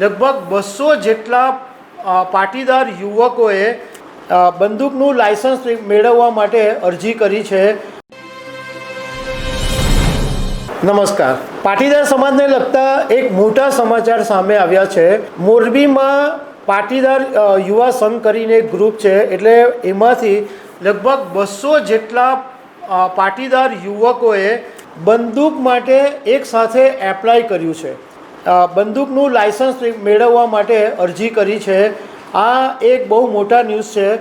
લગભગ બસો જેટલા પાટીદાર યુવકોએ બંદૂકનું લાયસન્સ મેળવવા માટે અરજી કરી છે. નમસ્કાર. પાટીદાર સમાજને લગતા એક મોટા સમાચાર સામે આવ્યા છે. મોરબીમાં પાટીદાર યુવા સંઘ કરીને ગ્રુપ છે. એટલે એમાંથી લગભગ બસો જેટલા પાટીદાર યુવકોએ બંદૂક માટે એક સાથે એપ્લાય કર્યું છે. બંદૂકનું લાયસન્સ મેળવવા માટે અરજી કરી છે. આ એક બહુ મોટા ન્યૂઝ છે.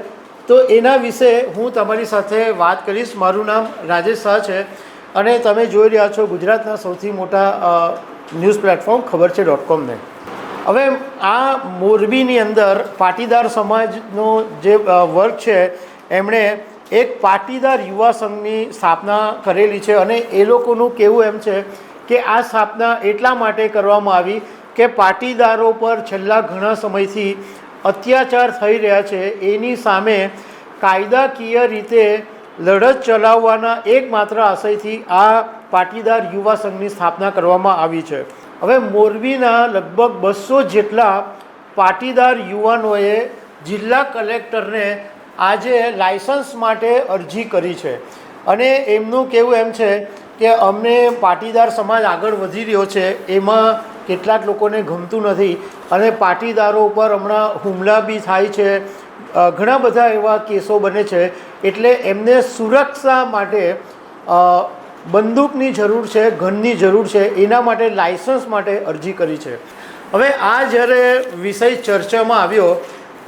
તો એના વિશે હું તમારી સાથે વાત કરીશ. મારું નામ રાજેશ શાહ છે. અને તમે જોઈ રહ્યા છો ગુજરાતના સૌથી મોટા ન્યૂઝ પ્લેટફોર્મ ખબર છે ડોટ કોમને. હવે આ મોરબીની અંદર પાટીદાર સમાજનો જે વર્ગ છે, એમણે એક પાટીદાર યુવા સંઘની સ્થાપના કરેલી છે. અને એ લોકોનું કહેવું એમ છે કે આ સ્થાપના એટલા માટે કરવામાં આવી કે પાટીદારો પર છેલ્લા ઘણા સમયથી અત્યાચાર થઈ રહ્યા છે. એની સામે કાયદાકીય રીતે લડત ચલાવવાના એકમાત્ર આશયથી આ પાટીદાર યુવા સંઘની સ્થાપના કરવામાં આવી છે. હવે મોરબીના લગભગ બસો જેટલા પાટીદાર યુવાનોએ જિલ્લા કલેક્ટરને આજે લાયસન્સ માટે અરજી કરી છે. અને એમનું કહેવું એમ છે કે અમને પાટીદાર સમાજ આગળ વધી રહ્યો છે, એમાં કેટલાક લોકોને ગમતું નથી. અને પાટીદારો ઉપર હમણાં હુમલા બી થાય છે. ઘણા બધા એવા કેસો બને છે. એટલે એમને સુરક્ષા માટે બંદૂકની જરૂર છે ઘનની જરૂર છે, એના માટે લાયસન્સ માટે અરજી કરી છે. હવે આ જ્યારે વિષય ચર્ચામાં આવ્યો,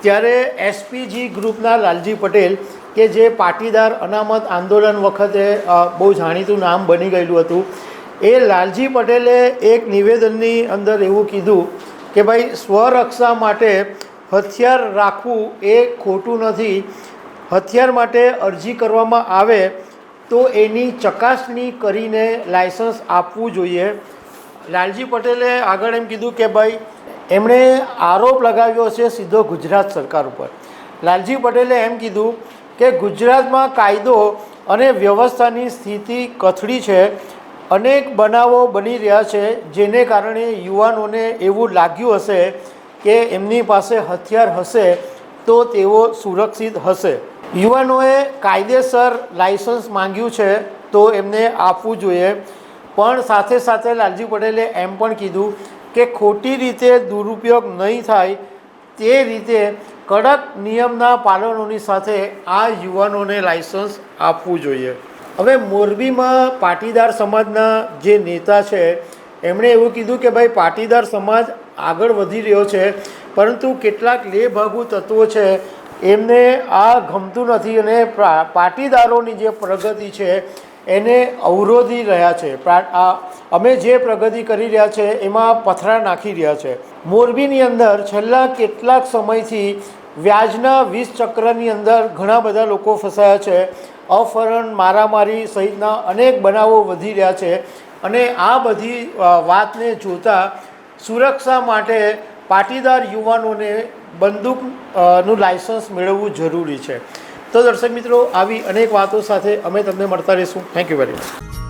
ત્યારે એસપીજી ગ્રુપના લાલજી પટેલ કે જે પાટીદાર અનામત આંદોલન વખતે બહુ જાણીતું નામ બની ગયેલું હતું. એ લાલજી પટેલે એક નિવેદનની અંદર એવું કીધું કે ભાઈ, સ્વરક્ષા માટે હથિયાર રાખવું એ ખોટું નથી. હથિયાર માટે અરજી કરવામાં આવે તો એની ચકાસણી કરીને લાયસન્સ આપવું જોઈએ. લાલજી પટેલે આગળ એમ કીધું કે ભાઈ, એમણે આરોપ લગાવ્યો છે સીધો ગુજરાત સરકાર ઉપર. લાલજી પટેલે એમ કીધું કે ગુજરાતમાં કાયદો અને વ્યવસ્થાની સ્થિતિ કથળી છે. અનેક બનાવો બની રહ્યા છે, જેને કારણે યુવાનોને એવું લાગ્યું હશે કે એમની પાસે હથિયાર હશે તો તેઓ સુરક્ષિત હશે. યુવાનોએ કાયદેસર લાયસન્સ માંગ્યું છે તો એમને આપવું જોઈએ. પણ સાથે સાથે લાલજી પટેલે એમ પણ કીધું કે ખોટી રીતે દુરુપયોગ નહીં થાય તે રીતે કડક નિયમના પાલનોની સાથે આ યુવાનોને લાયસન્સ આપવું જોઈએ. હવે મોરબીમાં પાટીદાર સમાજના જે નેતા છે, એમણે એવું કીધું કે ભાઈ, પાટીદાર સમાજ આગળ વધી રહ્યો છે, પરંતુ કેટલાક લેભાગુ તત્વો છે, એમને આ ગમતું નથી અને પાટીદારોની જે પ્રગતિ છે, એને અવરોધી રહ્યા છે. અમે જે પ્રગતિ કરી રહ્યા છે, એમાં પથરા નાખી રહ્યા છે. મોરબીની અંદર છેલ્લા કેટલાક સમયથી વ્યાજના વીસ ચક્રની અંદર ઘણા બધા લોકો ફસાયા છે. અપહરણ મારામારી સહિતના અનેક બનાવો વધી રહ્યા છે અને આ બધી વાતને જોતાં સુરક્ષા માટે પાટીદાર યુવાનોને બંદૂકનું લાયસન્સ મેળવવું જરૂરી છે. તો દર્શક મિત્રો, આવી અનેક વાતો સાથે અમે તમને મળતા રહીશું. Thank you very much